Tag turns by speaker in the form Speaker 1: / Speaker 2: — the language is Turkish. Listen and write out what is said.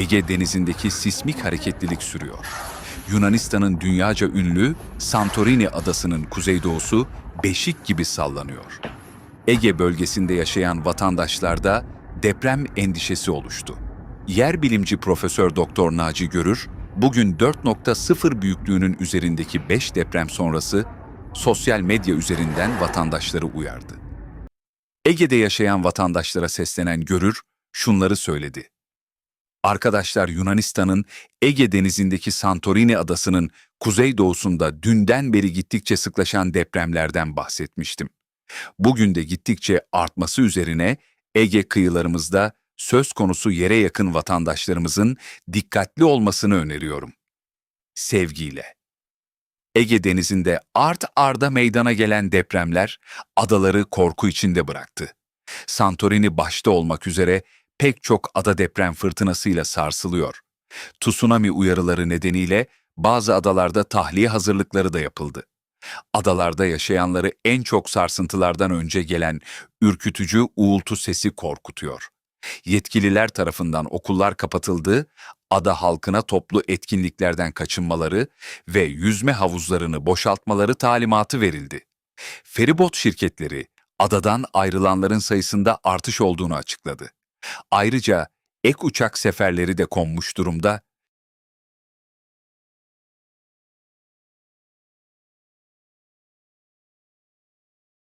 Speaker 1: Ege denizindeki sismik hareketlilik sürüyor. Yunanistan'ın dünyaca ünlü Santorini adasının kuzeydoğusu beşik gibi sallanıyor. Ege bölgesinde yaşayan vatandaşlarda deprem endişesi oluştu. Yer bilimci Profesör Doktor Naci Görür, bugün 4.0 büyüklüğünün üzerindeki 5 deprem sonrası sosyal medya üzerinden vatandaşları uyardı. Ege'de yaşayan vatandaşlara seslenen Görür şunları söyledi. Arkadaşlar Yunanistan'ın Ege denizindeki Santorini adasının kuzeydoğusunda dünden beri gittikçe sıklaşan depremlerden bahsetmiştim. Bugün de gittikçe artması üzerine Ege kıyılarımızda söz konusu yere yakın vatandaşlarımızın dikkatli olmasını öneriyorum. Sevgiyle. Ege denizinde art arda meydana gelen depremler adaları korku içinde bıraktı. Santorini başta olmak üzere pek çok ada deprem fırtınasıyla sarsılıyor. Tsunami uyarıları nedeniyle bazı adalarda tahliye hazırlıkları da yapıldı. Adalarda yaşayanları en çok sarsıntılardan önce gelen ürkütücü uğultu sesi korkutuyor. Yetkililer tarafından okullar kapatıldı, ada halkına toplu etkinliklerden kaçınmaları ve yüzme havuzlarını boşaltmaları talimatı verildi. Feribot şirketleri adadan ayrılanların sayısında artış olduğunu açıkladı. Ayrıca ek uçak seferleri de konmuş durumda